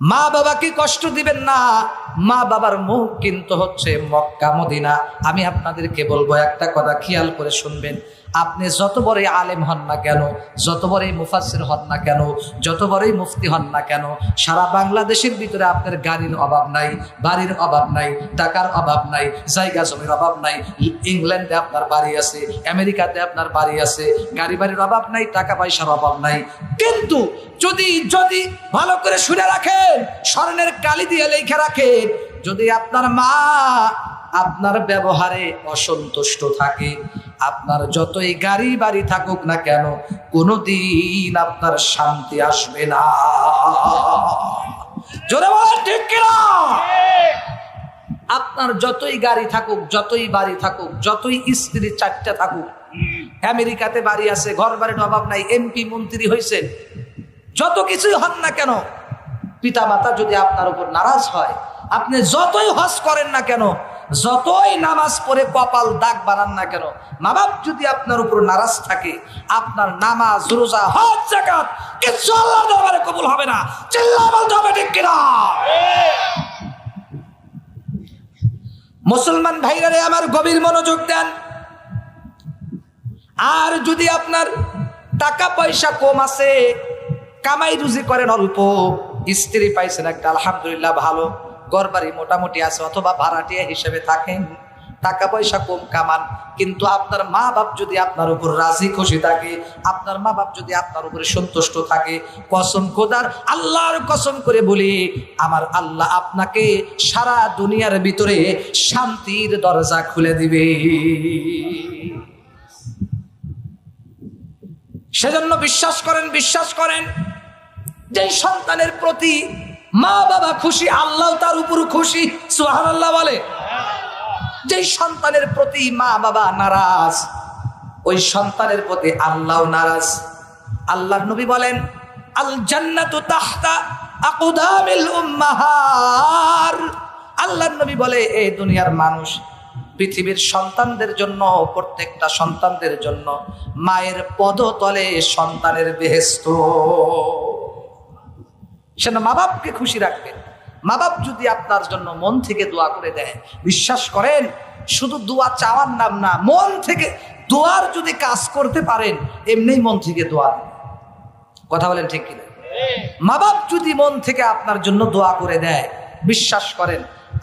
মা বাবাকে কষ্ট দিবেন না। মা বাবার মুখ কিন্তু হচ্ছে মক্কা, মদিনা। আমি আপনাদেরকে বলব, একটা কথা খেয়াল করে শুনবেন। আপনি যত বড়ই আলেম হন না কেন, যত বড়ই মুফাসির হন না কেন, যত বড়ই মুফতি হন না কেন, সারা বাংলাদেশের ভিতরে আপনার গাড়ির অভাব নাই, বাড়ির অভাব নাই, টাকার অভাব নাই, জায়গা জমির অভাব নাই, ইংল্যান্ডে আপনার বাড়ি আছে, আমেরিকাতে আপনার বাড়ি আছে, গাড়ি বাড়ির অভাব নাই, টাকা পয়সার অভাব নাই। কিন্তু যদি যদি ভালো করে শুনে রাখেন, স্বর্ণের কালি দিয়ে লেখা রাখেন যদি আপনার মা আপনার ব্যবহারে অসন্তুষ্ট থাকে, আপনার যতই গাড়ি বাড়ি থাকুক না কেন, কোনোদিন আপনার শান্তি আসবে না। জোরে বলেন, ঠিক কিনা? আপনার যতই গাড়ি থাকুক, যতই বাড়ি থাকুক, যতই স্ত্রী চারটে থাকুক, আমেরিকাতে বাড়ি আছে ঘর বাড়ির অভাব নাই, এমপি মন্ত্রী হয়েছেন যত কিছুই হন না কেন পিতা মাতা যদি আপনার উপর নারাজ হয় আপনি যতই হজ করেন না কেন, যতই নামাজ পড়ে কপাল দাগ বানান না কেন মা বাপ যদি আপনার উপর নারাজ থাকে, আপনার নামাজ, রোজা, হজ জাকাত কিছু আল্লাহ দরবারে কবুল হবে না। চিল্লা বলতে হবে ঠিক কিনা? মুসলমান ভাইরা রে আমার গভীর মনোযোগ দেন। আর যদি আপনার টাকা পয়সা কম আছে, কামাই রুজি করেন অল্প, স্ত্রী পাইছেন একটা, আলহামদুলিল্লাহ ভালো। ঘর বাড়ি মোটামুটি আছে, অথবা ভাড়াটিয়া হিসেবে থাকেন টাকা পয়সা কম কামান। কিন্তু আপনার মা বাপ যদি আপনার উপর রাজি, খুশি থাকে, আপনার মা বাপ যদি আপনার উপরে সন্তুষ্ট থাকে, কসম খোদার আল্লাহর কসম করে বলি, আমার আল্লাহ আপনাকে সারা দুনিয়ার ভিতরে শান্তির দরজা খুলে দিবে। সেজন্য বিশ্বাস করেন বিশ্বাস করেন যে সন্তানের প্রতি মা বাবা খুশি, আল্লাহ তার উপর খুশি সুহান আল্লাহ বলে। যে সন্তানের প্রতি মা বাবা নারাজ, ওই সন্তানের প্রতি আল্লাহ নারাজ। আল্লাহ নবী বলেন, আল জান্নাতু তাহতা নবী বলে এই দুনিয়ার মানুষ, পৃথিবীর সন্তানদের জন্য, প্রত্যেকটা সন্তানদের জন্য মায়ের পদতলে সন্তানের বেহেস্ত সেটা মা বাপকে খুশি রাখবেন। মা বাপ যদি আপনার জন্য মন থেকে দোয়া করে দেয়, বিশ্বাস করেন, শুধু দোয়া চাওয়ার নাম না, মন থেকে দোয়ার যদি কাজ করতে পারেন এমনি মন থেকে দোয়া। কথা বলেন ঠিক কিনা? মা বাপ যদি মন থেকে আপনার জন্য দোয়া করে দেয়, বিশ্বাস করেন,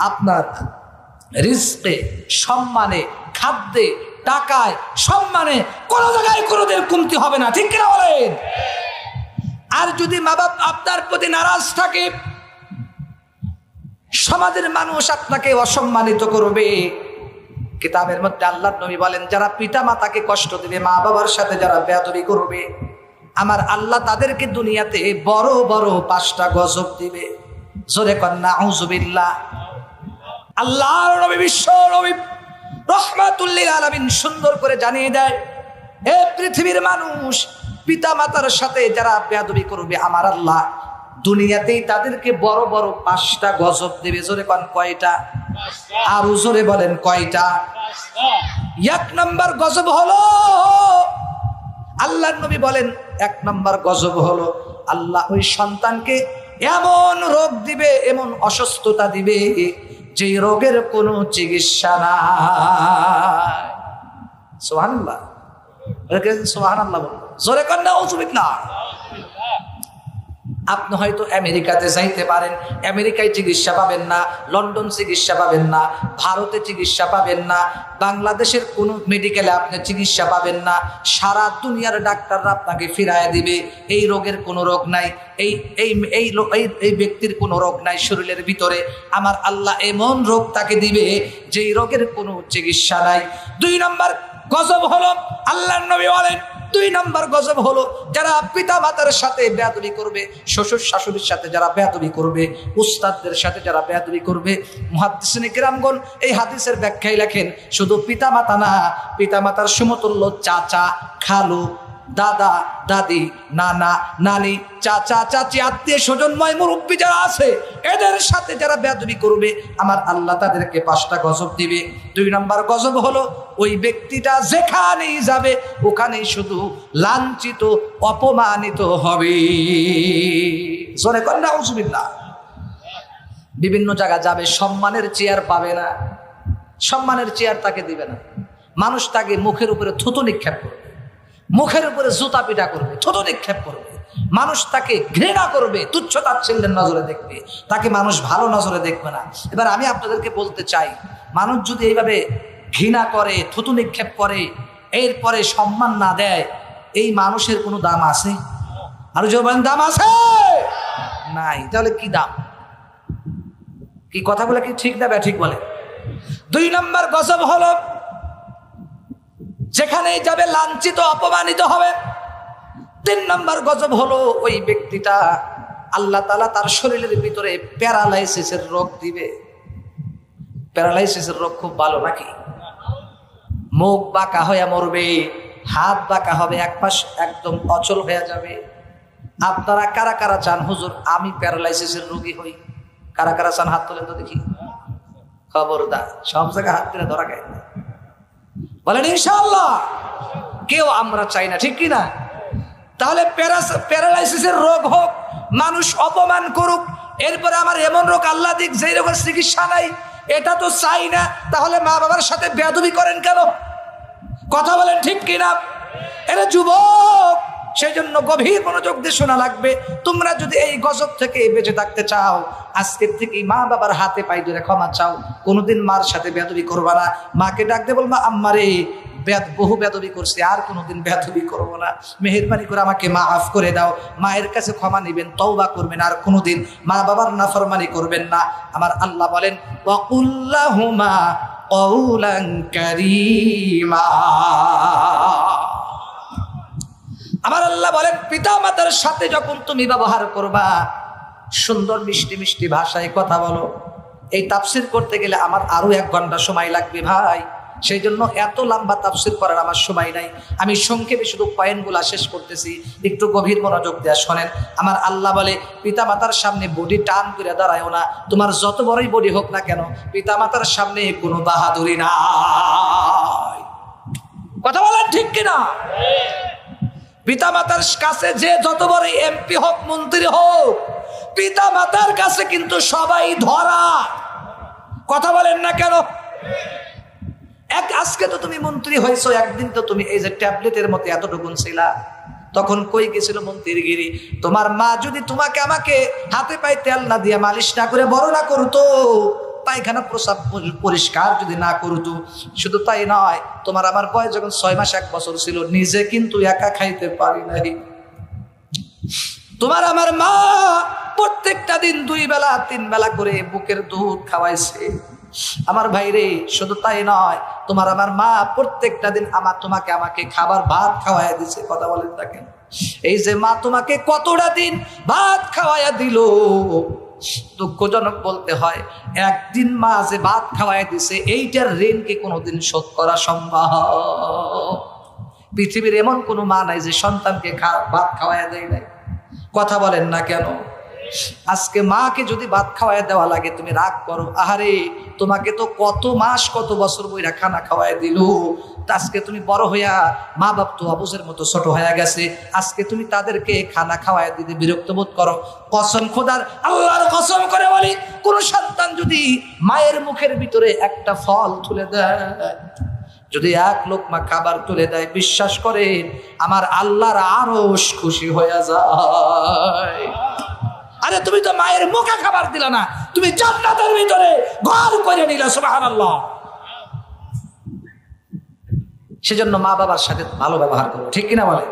আপনার রিস্কে সম্মানে, খাদ্যে, টাকায়, সম্মানে কোনো জায়গায় কোনোদের কমতি হবে না। ঠিক কিনা বলেন? আর যদি মা বাপ আপনার প্রতি নারাজ থাকে, সমাজের মানুষ আপনাকে অসম্মানিত করবে। কিতাবের মধ্যে আল্লাহ নবী বলেন, যারা পিতা মাতাকে কষ্ট দিবে, মা বাবার সাথে যারা বেয়াদবি করবে, আমার আল্লাহ তাদেরকে দুনিয়াতে বড় বড় পাঁচটা গজব দিবে। জোরে কন্যা আউজুবিল্লাহ আল্লাহ নবী বিশ্ব নবী রহমাতুল্লিল আলামিন সুন্দর করে জানিয়ে দেয় এ পৃথিবীর মানুষ পিতা মাতার সাথে যারা বেয়াদবি করবে আমার আল্লাহ, দুনিয়াতেই তাদেরকে বড় বড় পাঁচটা গজব দেবে। জোরে পান কয়টা? আর জোরে বলেন কয়টা? এক নম্বর গজব হলো আল্লাহ নবী বলেন, এক নম্বর গজব হলো, আল্লাহ ওই সন্তানকে এমন রোগ দিবে, এমন অসুস্থতা দিবে যে রোগের কোনো চিকিৎসা না নাই সোহানুল্লাহ সোহান আল্লাহ জোরে কন্যা অসুবিধা আপনি হয়তো আমেরিকাতে যাইতে পারেন, আমেরিকায় চিকিৎসা পাবেন না, লন্ডন চিকিৎসা পাবেন না, ভারতে চিকিৎসা পাবেন না, বাংলাদেশের কোনো মেডিকেলে আপনি চিকিৎসা পাবেন না, সারা দুনিয়ার ডাক্তাররা আপনাকে ফিরায় দিবে, এই রোগের কোনো রোগ নাই, এই এই এই এই ব্যক্তির কোনো রোগ নাই শরীরের ভিতরে, আমার আল্লাহ এমন রোগ তাকে দিবে যেই রোগের কোনো চিকিৎসা নাই। দুই নম্বর গজব হলো, আল্লাহর নবী বলেন দুই নম্বর গজব হলো, যারা পিতা মাতার সাথে বেয়াদবি করবে, শ্বশুর শাশুড়ির সাথে যারা বেয়াদবি করবে, উস্তাদদের সাথে যারা বেয়াদবি করবে। মহাদিসিনী কিরামগণ এই হাদিসের ব্যাখ্যায় লেখেন, শুধু পিতা মাতা না পিতা মাতার সমতুল্য চাচা, খালু দাদা, দাদি, নানা, নানি, চাচা, চাচি, আত্মীয় স্বজনময় মুরব্বী যারা আছে, এদের সাথে যারা বেদবি করবে, আমার আল্লাহ তাদেরকে পাঁচটা গজব দিবে। দুই নম্বর গজব হলো, ওই ব্যক্তিটা যেখানেই যাবে, ওখানেই শুধু লাঞ্ছিত, অপমানিত হবে। জোরে কন্যা উজুবিল্লা বিভিন্ন জায়গা যাবে, সম্মানের চেয়ার পাবে না। সম্মানের চেয়ার তাকে দিবে না। মানুষ তাকে মুখের উপরে থুতু নিক্ষেপ করবে। মুখের উপরে জুতা পিটা করবে, থুতু নিক্ষেপ করবে। মানুষ তাকে ঘৃণা করবে, তুচ্ছ তাচ্ছিল্যের নজরে দেখবে। তাকে মানুষ ভালো নজরে দেখবে না। এবার আমি আপনাদেরকে বলতে চাই, মানুষ যদি এইভাবে ঘৃণা করে, থুতু নিক্ষেপ করে, এরপরে সম্মান না দেয়, এই মানুষের কোনো দাম আছে? আর যে বলেন, দাম আছে? নাই। তাহলে কি দাম? কি কথাগুলো কি ঠিক না ঠিক বলে? দুই নম্বর গজব হলো যেখানেই যাবে লাঞ্ছিত, অপমানিত হবে। তিন নম্বর গজব হলো ওই ব্যক্তিটা, আল্লাহ তালা তার শরীরের ভিতরে প্যারালাইসিসের রোগ দিবে। প্যারালাইসিসের রোগ খুব ভালো নাকি? মুখ বাঁকা হয়ে মরবে, হাত বাঁকা হবে, এক পাশ একদম অচল হয়ে যাবে। আপনারা কারা কারা চান? হুজুর, আমি প্যারালাইসিসের রোগী হই। কারা কারা চান হাত তোলেন তো দেখি। খবরদার, সব জায়গায় হাত তুলে ধরা গায় বলেন ইনশাল্লাহ কেউ আমরা চাই না, ঠিক কি না তাহলে প্যারালাইসিসের রোগ হোক, মানুষ অপমান করুক, এরপরে আমার এমন রোগ আল্লাহ দিক, যেই রোগের চিকিৎসা নাই, এটা তো চাই না, তাহলে মা বাবার সাথে বেদবি করেন কেন? কথা বলেন, ঠিক কিনা? এটা যুবক সেই জন্য গভীর মনোযোগ দিয়ে শোনা লাগবে। তোমরা যদি এই গজব থেকে বেঁচে থাকতে চাও, আজকের থেকে মা বাবার হাতে পাই ধরে ক্ষমা চাও। কোনোদিন মার সাথে বেদবি করবা না। মাকে ডাক ডাকতে বলবা আম্মারে বেদ বহু বেদবি করছে, আর কোনোদিন বেদবি করব না। মেহরবানি করে আমাকে মা আফ করে দাও। মায়ের কাছে ক্ষমা নেবেন, তওবা করবেন, আর কোনোদিন মা বাবার নাফরমানি করবেন না। আমার আল্লাহ বলেন, ওয়াকুল্লাহুমা কওলান কারীমা। আমার আল্লাহ বলেন পিতা মাতার সাথে যখন তুমি ব্যবহার করবা, সুন্দর মিষ্টি মিষ্টি ভাষায় কথা বলো। এই তাফসির করতে গেলে আমার আরও এক ঘণ্টা সময় লাগবে ভাই। সেই জন্য এত লম্বা তাফসির করার আমার সময় নাই। আমি সংক্ষেপে শুধু পয়েন্টগুলো শেষ করতেছি। একটু গভীর মনোযোগ দেওয়া শোনেন। আমার আল্লাহ বলে পিতা মাতার সামনে বডি টান করে দাঁড়ায়ও না। তোমার যত বড়ই বডি হোক না কেন পিতা মাতার সামনে কোনো বাহাদুরি নাই। কথা বলেন ঠিক কিনা? পিতা মাতার কাছে যে যত বড় এমপি হোক, মন্ত্রী হোক পিতা মাতার কাছে কিন্তু সবাই ধরা। কথা বলেন না কেন? এক, আজকে তো তুমি মন্ত্রী হয়েছো, একদিন তো তুমি এই যে ট্যাবলেটের মতো এতটুকুন ছিলা। তখন কই গেছিল মন্ত্রীর গিরি তোমার মা যদি তোমাকে আমাকে হাতে পায়ে তেল না দিয়ে মালিশ না করে বড় না করতো পায়খানা প্রসাব পরিষ্কার যদি না করতো, শুধু তাই নয়, তোমার আমার বয়স যখন ছয় মাস এক বছর ছিল, নিজে কিন্তু একা খাইতে পারি নাই। তোমার আমার মা প্রত্যেকটা দিন দুই বেলা, তিন বেলা করে বুকের দুধ খাওয়াইছে। আমার ভাইরে, শুধু তাই নয়, তোমার আমার মা প্রত্যেকটা দিন আমার তোমাকে আমাকে খাবার ভাত খাওয়াইয়া দিছে, কথা বলেন তাকে এই যে মা তোমাকে কতটা দিন ভাত খাওয়াইয়া দিল দুঃখজনক বলতে হয়, একদিন মা যে ভাত খাওয়াই দিছে, এইটার ঋণকে কোনোদিন শোধ করা সম্ভব? পৃথিবীর এমন কোনো মা নাই যে সন্তানকে ভাত খাওয়াই দেয় নাই। কথা বলেন না কেন? আজকে মাকে যদি ভাত খাওয়াই দেওয়া লাগে, তুমি রাগ করো। আহারে, তোমাকে তো কত মাস, কত বছর বইরা খানা খাওয়াই দিল। আজকে তুমি বড় হইয়া মা বাপ তো অবুজের মতো ছোট হয়ে গেছে। আজকে তুমি তাদেরকে খানা খাওয়াই দিতে বিরক্ত বোধ করো। কসম খোদার, আল্লাহর কসম করে বলি, কোন সন্তান যদি মায়ের মুখের ভিতরে একটা ফল তুলে দেয়, যদি এক লোকমা খাবার তুলে দেয়, বিশ্বাস করেন, আমার আল্লাহর আরও খুশি হয়ে যায়। আরে তুমি তো মায়ের মুখে খাবার দিলা না, তুমি জান্নাতের ভিতরে ঘর করে নিলা, সুবহানাল্লাহ। সেজন্য মা বাবার সাথে ভালো ব্যবহার করব ঠিক কিনা বলে?